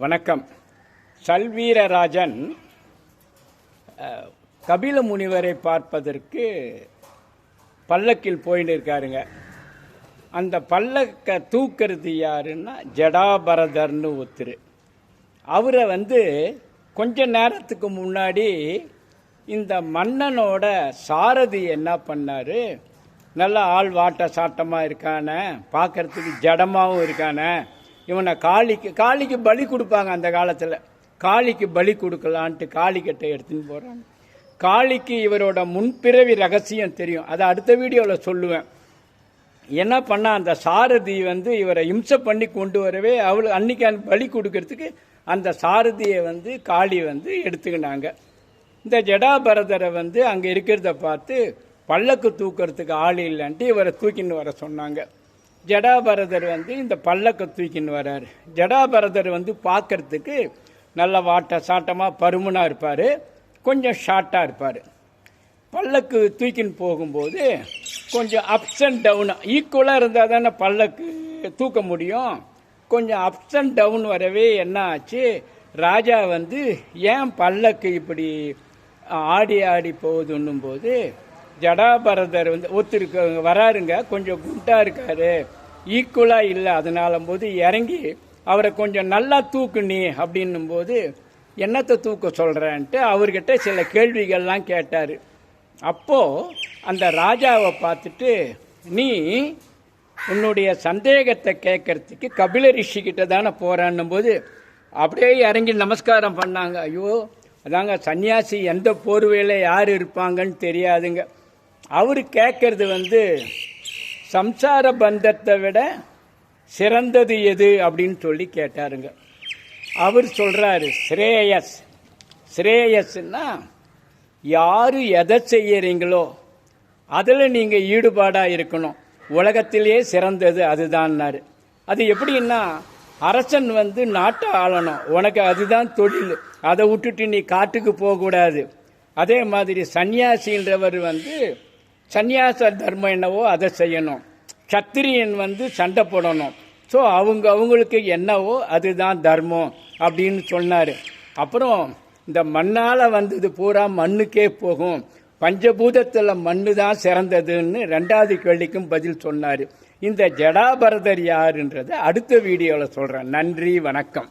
வணக்கம். சல்வீரராஜன் கபில முனிவரை பார்ப்பதற்கு பல்லக்கில் போயின்னு இருக்காருங்க அந்த பல்லக்க தூக்கிறது யாருன்னா ஜடாபரதர்னு ஒருத்தர். அவரை வந்து கொஞ்ச நேரத்துக்கு முன்னாடி இந்த மன்னனோட சாரதி என்ன பண்ணார்? நல்ல ஆள் வாட்ட சாட்டமாக இருக்கானே பார்க்கறதுக்கு ஜடமாகவும் இருக்கானே இவனை காளிக்கு காளிக்கு பலி கொடுப்பாங்க அந்த காலத்தில். காளிக்கு பலி கொடுக்கலான்ட்டு காளிக்கட்டை எடுத்துன்னு போகிறாங்க காளிக்கு இவரோட முன்பிறவி ரகசியம் தெரியும். அதை அடுத்த வீடியோவில் சொல்லுவேன். என்ன பண்ணால் அந்த சாரதி வந்து இவரை இம்சை பண்ணி கொண்டு வரவே அவள் அன்னைக்கு அந்த பலி கொடுக்கறதுக்கு அந்த சாரதியை வந்து காளி வந்து எடுத்துக்கினாங்க. இந்த ஜடாபரதரை வந்து அங்கே இருக்கிறத பார்த்து பல்லக்கு தூக்கிறதுக்கு ஆள் இல்லைன்ட்டு இவரை தூக்கின்னு வர சொன்னாங்க. ஜடாபரதர் வந்து இந்த பல்லக்க தூக்கின்னு வராரு. ஜடாபரதர் வந்து பார்க்கறதுக்கு நல்ல வாட்ட சாட்டமாக பருமனாக இருப்பார். கொஞ்சம் ஷார்ட்டாக இருப்பார். பல்லக்கு தூக்கின்னு போகும்போது கொஞ்சம் அப்ஸ் அண்ட் டவுன் ஈக்குவலாக இருந்தால் தானே பல்லக்கு தூக்க முடியும். கொஞ்சம் அப்ஸ் அண்ட் டவுன் வரவே என்ன ஆச்சு? ராஜா வந்து ஏன் பல்லக்கு இப்படி ஆடி ஆடி போகுதுன்னும் போது ஜடாபரதர் வந்து ஒருத்தருக்கு வராருங்க கொஞ்சம் குண்டா இருக்காரு ஈக்குவலாக இல்லை அதனால போது இறங்கி அவரை கொஞ்சம் நல்லா தூக்கு நீ அப்படின்னும் போது என்னத்தை தூக்க சொல்கிறேன்ட்டு அவர்கிட்ட சில கேள்விகள்லாம் கேட்டார். அப்போது அந்த ராஜாவை பார்த்துட்டு நீ உன்னுடைய சந்தேகத்தை கேட்கறதுக்கு கபில ரிஷிக்கிட்ட கிட்ட தானே போகிறான்னும் போது அப்படியே இறங்கி நமஸ்காரம் பண்ணாங்க. ஐயோ அதாங்க சன்னியாசி எந்த போர்வையில் யார் இருப்பாங்கன்னு தெரியாதுங்க. அவர் கேட்கறது வந்து சம்சார பந்தத்தை விட சிறந்தது எது அப்படின்னு சொல்லி கேட்டாருங்க. அவர் சொல்கிறாரு ஸ்ரேயஸ். ஸ்ரேயஸ்ன்னா யார் எதை செய்யறீங்களோ அதில் நீங்கள் ஈடுபாடாக இருக்கணும். உலகத்திலேயே சிறந்தது அதுதான்னாரு. அது எப்படின்னா அரசன் வந்து நாட்டை ஆளணும். உனக்கு அதுதான் தொழில். அதை விட்டுட்டு நீ காட்டுக்கு போகக்கூடாது. அதே மாதிரி சன்னியாசின்றவர் வந்து சந்நியாச தர்மம் என்னவோ அதை செய்யணும். சத்திரியன் வந்து சண்டை போடணும். ஸோ அவங்க அவங்களுக்கு என்னவோ அதுதான் தர்மம் அப்படின்னு சொன்னார். அப்புறம் இந்த மண்ணால் வந்தது பூரா மண்ணுக்கே போகும். பஞ்சபூதத்தில் மண்ணு தான் சிறந்ததுன்னு ரெண்டாவது கேள்விக்கும் பதில் சொன்னார். இந்த ஜடாபரதர் யாருன்றதை அடுத்த வீடியோவில் சொல்கிறேன் நன்றி வணக்கம்.